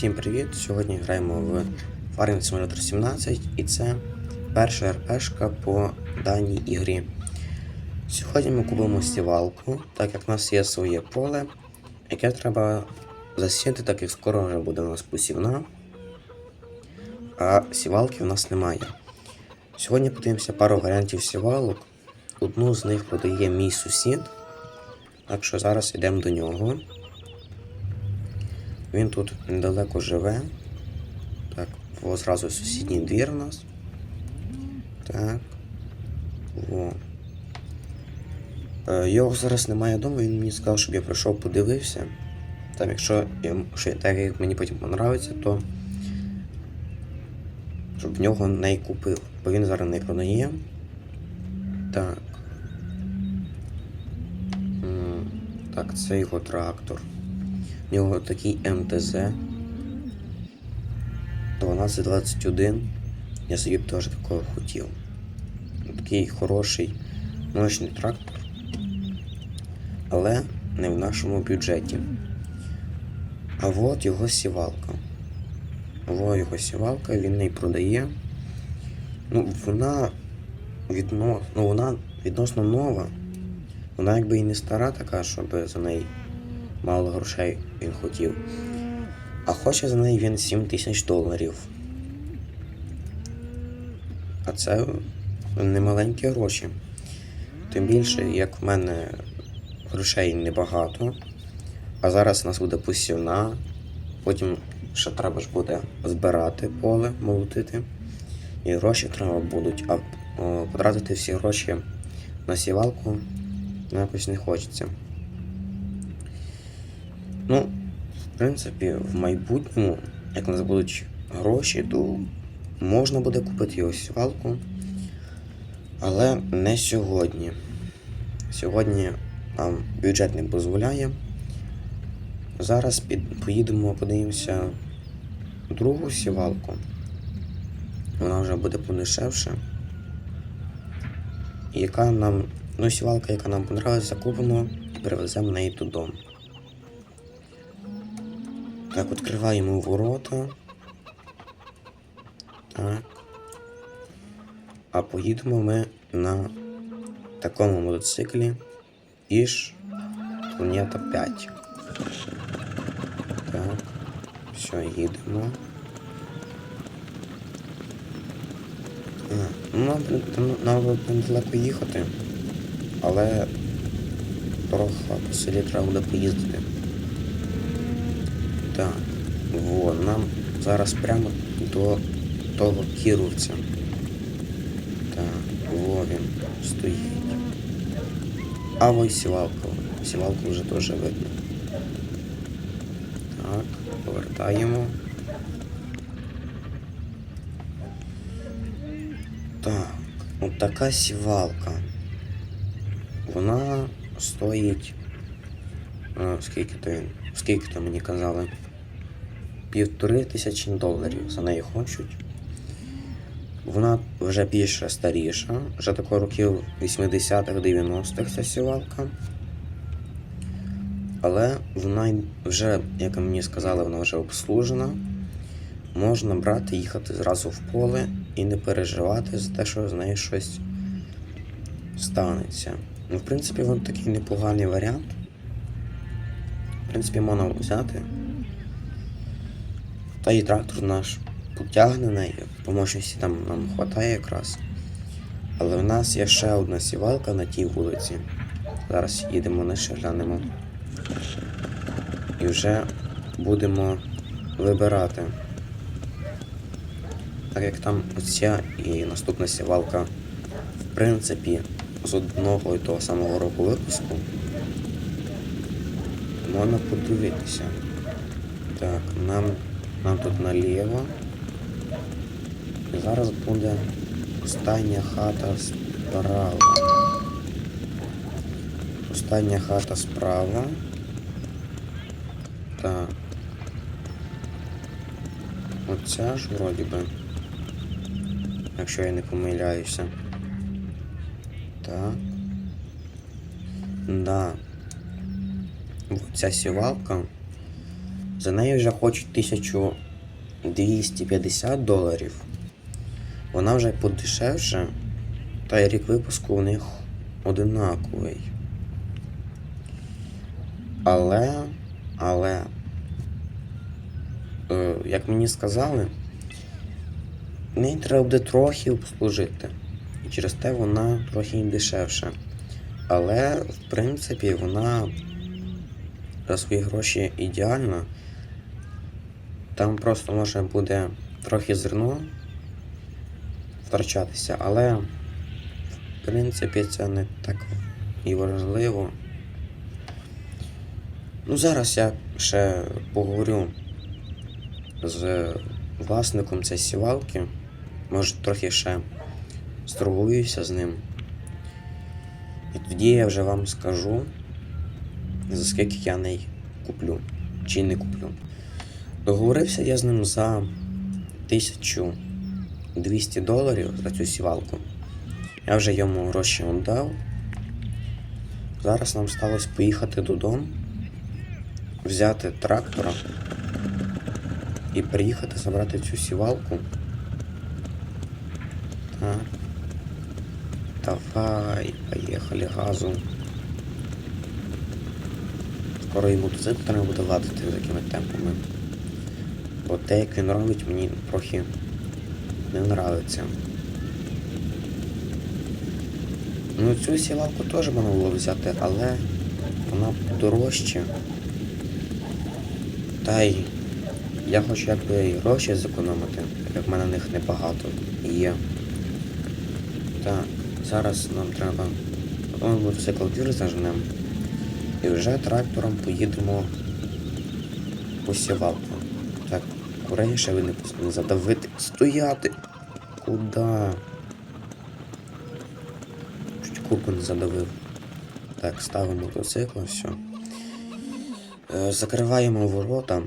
Всім привіт! Сьогодні граємо в Farming Simulator 17 і це перша РПшка по даній ігрі. Сьогодні ми купимо сівалку, так як в нас є своє поле, яке треба засіяти, так як скоро вже буде у нас посівна, а сівалки в нас немає. Сьогодні подивимося пару варіантів сівалок. Одну з них продає мій сусід, так що зараз йдемо до нього. Він тут недалеко живе. Так, во зразу сусідній двір у нас. Так. Во. Е, його зараз немає вдома, він мені сказав, щоб я прийшов, подивився. Там, якщо що, так як мені потім понравиться, то щоб в нього не купив, бо він зараз не продає. Так. Так, це його трактор. У нього такий МТЗ 1221. Я собі б теж такого хотів. Такий хороший, мощний трактор. Але не в нашому бюджеті. А от його сівалка. Во його сівалка, він неї продає. Ну, вона відно... ну, вона відносно нова. Вона якби і не стара така, щоб за неї мало грошей він хотів. А хоче за неї він 7 тисяч доларів. А це немаленькі гроші. Тим більше, як в мене грошей небагато, а зараз у нас буде посівна, потім ще треба ж буде збирати поле, молотити. І гроші треба будуть, а потратити всі гроші на сівалку ну, якось не хочеться. Ну, в принципі, в майбутньому, як у нас будуть гроші, то можна буде купити його сівалку. Але не сьогодні. Сьогодні нам бюджет не дозволяє. Зараз під, поїдемо, подивимося другу сівалку. Вона вже буде подешевше. Яка нам. Ну, сівалка, яка нам понравилася, купимо і привеземо неї додому. Так, відкриваємо ворота. Так. А поїдемо ми на такому мотоциклі Іж Планета 5. Так. Все, їдемо. А, ну, нам, би недалеко їхати, але трохи по селі треба буде поїздити. Так, во, нам зараз прямо до того кіровця. Так, во він стоїть. А ось сівалка. Сівалку вже теж видно. Так, повертаємо. Так, от така сівалка. Вона стоїть. Скільки то? Скільки то мені казали? Півтори тисячі доларів за неї хочуть. Вона вже більше старіша, вже тако років 80-х, 90-х ця сівалка. Але вона вже, як мені сказали, вона вже обслужена. Можна брати, їхати зразу в поле і не переживати за те, що з нею щось станеться. Ну, в принципі, він такий непоганий варіант. В принципі, можна взяти. Та і трактор наш потягне нею, по мощності там нам вистачає якраз. Але в нас є ще одна сівалка на тій вулиці. Зараз їдемо на ще глянемо. І вже будемо вибирати. Так як там оця і наступна сівалка, в принципі, з одного і того самого року випуску, можна подивитися. Так, нам, нам тут наліво. І зараз буде остання хата справа. Остання хата справа. Так. Оця ж вроді би. Якщо я не помиляюся. Так. Да. Ця сівалка За неї вже хочуть 1250 доларів. Вона вже подешевше, та й рік випуску у них одинаковий. Але, але, е, як мені сказали, неї треба буде трохи обслужити. І через те вона трохи дешевша. Але, в принципі, вона за свої гроші ідеальна. Там просто може буде трохи зерно втрачатися, але в принципі це не так і важливо. Ну, зараз я ще поговорю з власником цієї сівалки. Може трохи ще сторгуюся з ним. І тоді я вже вам скажу, за скільки я неї куплю чи не куплю. Договорився я з ним за 1200 доларів за цю сівалку. Я вже йому гроші віддав. Зараз нам сталося поїхати додому, взяти трактора і приїхати забрати цю сівалку. Так. Давай, поїхали газу. Скоро і мотоцикл треба буде ладити такими темпами. Бо те, як він робить, мені трохи не нравиться. Ну цю сівалку теж можна було взяти, але вона дорожча. Та й я хочу якби і гроші зекономити, як в мене них небагато є. Так, зараз нам треба он мотоцикл двір зажнемо. І вже трактором поїдемо по сівалку. Курей ви не, не задавити. Стояти! Куда? Чуть курку не задавив. Так, ставимо мотоцикл, все. Закриваємо ворота.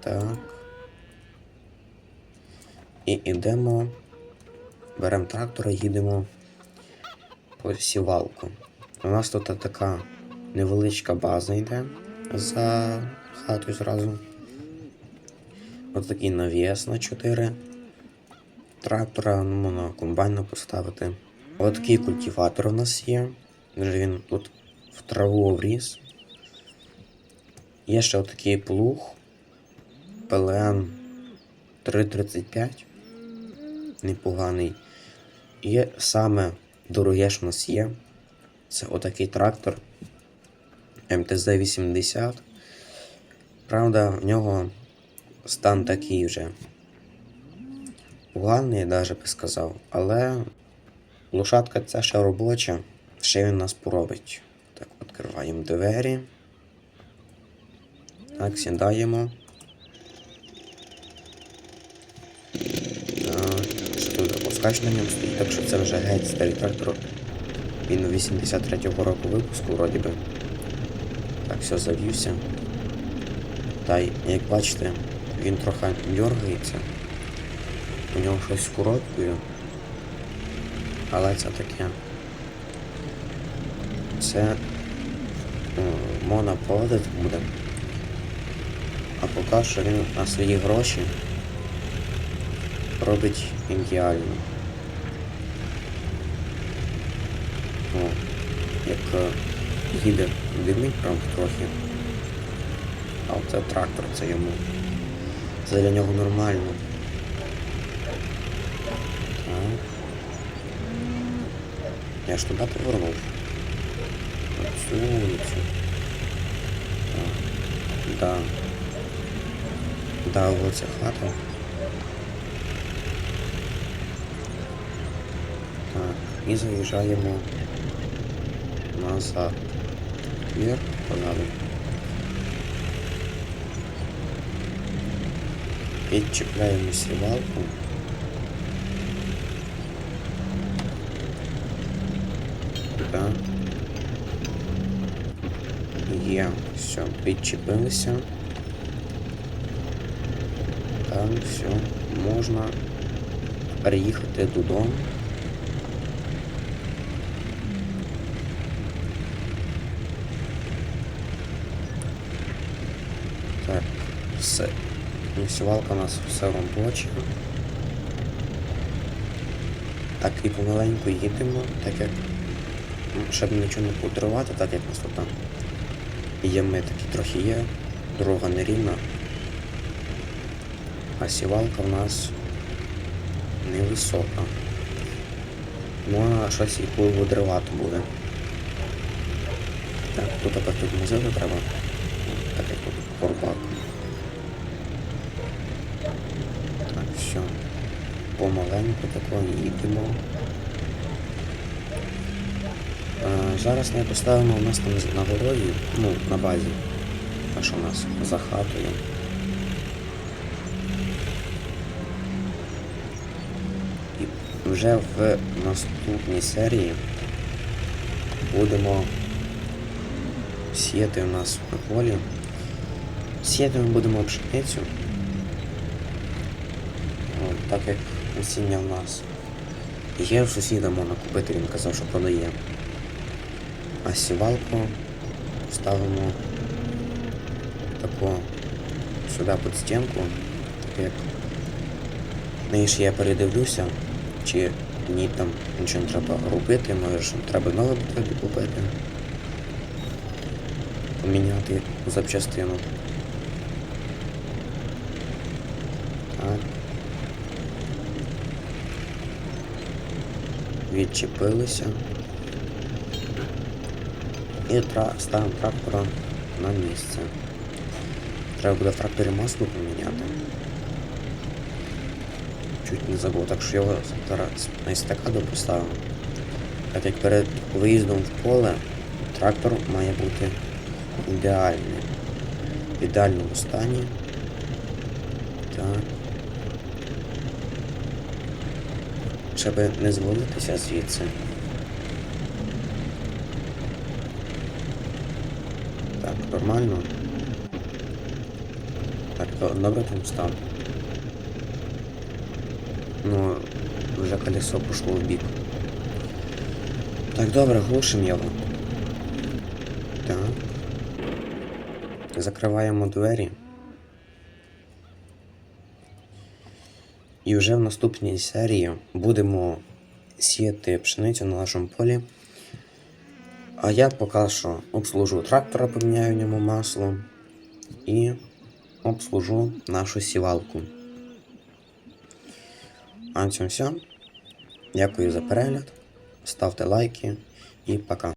Так. І йдемо. Беремо трактора, їдемо по сівалку. У нас тут така невеличка база йде за хатою зразу. Ось такий навіс на 4 трактора, ну, можна комбайна поставити. Ось такий культиватор у нас є. Вже він тут в траву вріс. Є ще отакий плуг ПЛН 335. Непоганий. І саме дороге, що у нас є, це отакий трактор МТЗ-80. Правда, в нього стан такий вже поганий, навіть би сказав. Але лошадка ця ще робоча, ще він нас поробить. Так, відкриваємо двері. Так, сідаємо. Так, так що це вже геть старий трактор. Він 83-го року випуску, вроді би. Так, все, завівся. Та як бачите, він трохи дергається. У нього щось з коробкою. Але це таке. Це е, можна проводити буде. А поки що він на свої гроші робить ідеально. О, як е, їде димить прям трохи. А оце трактор, це йому. Це для нього нормально. Так. Я ж туди повернув. На цю вулицю. Так. Да. Да, оце хата. Так, і заїжджаємо назад. Вверх, погнали. Підчіпляємо сівалку. Так. Є, все, підчепилися. Так, все, можна приїхати додому. Так, все. Сівалка у нас все робоче. Так і помаленьку їдемо, так як ну, щоб нічого не пудривати, так як нас тут там ями такі трохи є, дорога нерівна. А сівалка в нас невисока. Можна щось і видривати буде. Так, тут тепер тут музею треба. Помаленьку тако їдемо. Е, зараз ми поставимо у нас там на городі, ну, на базі. А що у нас за хатою. І вже в наступній серії будемо сіяти у нас на полі. Сіяти ми будемо пшеницю. Так як насіння в нас є в сусіда можна купити, він казав, що продає. А сівалку ставимо таку сюди під стінку, так як неї я передивлюся, чи ні там нічого не треба робити, може треба нове батарею купити, поміняти запчастину. Так. Відчепилися. І ставимо трактора на місце. Треба буде в тракторі масло поміняти. Чуть не забув, так що його зараз на estакаду поставимо. Так як перед виїздом в поле трактор має бути ідеальний. В ідеальному стані. Так. Щоб не звалитися звідси. Так, нормально. Так, добре там став. Ну, вже колесо пошло в бік. Так, добре, глушимо його. Так. Закриваємо двері. І вже в наступній серії будемо сіяти пшеницю на нашому полі. А я поки що обслужу трактора, поміняю ньому масло і обслужу нашу сівалку. А на цьому все. Дякую за перегляд. Ставте лайки і пока.